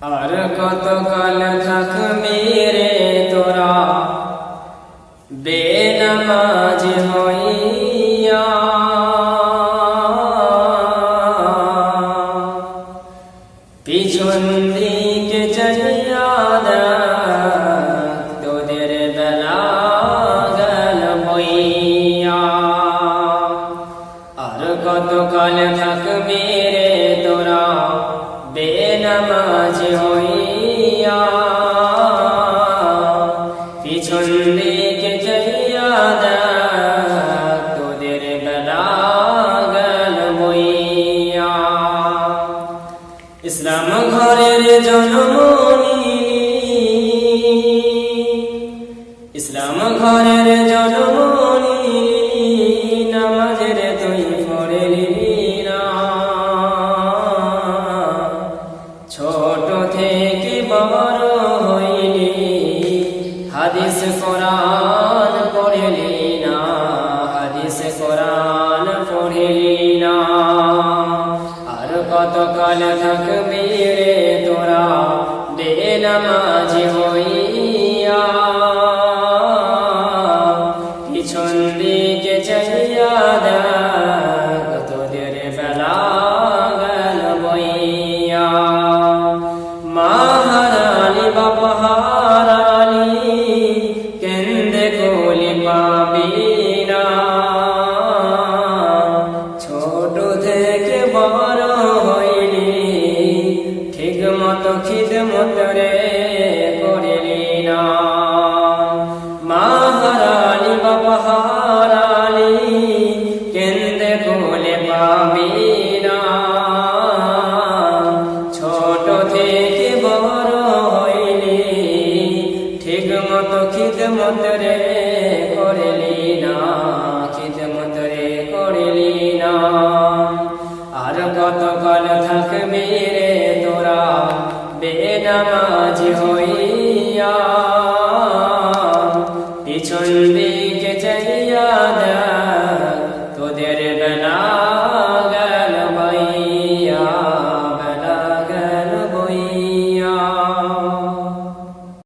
আর কতকাল থাকবি রে তোরা? বেনামাজ হইয়া। পিছন দিকে দেখ তোদের বেলা গেল বইয়া। আর কতকাল থাকবি রে তোরা? বেনামাজ হইয়া পিছন দিকে চাইয়া দেখ তোদের ইসলাম ঘরের জন্মনি কোরআন পড়লি না, হাদিস কোরআন পড়লি না। আর কতকাল থাকবি রে তোরা বেনামাজি হইয়া। পিছন দিকে চাইয়া দেখ, তোদের বেলা গেল বইয়া। মাহারালি বাপহারালি কোলি ছোট থেকে বড় হইলি, ঠিক মতো খিদমত রে করিলি না। মাহারালি বাপহারালি কেন্দে কোলে পাবি না। ছোট থেকে খিদমত রে করলি না খিদমত রে করলি না। আর কত কাল থাকবি রে তোরা, বেনামাজ হই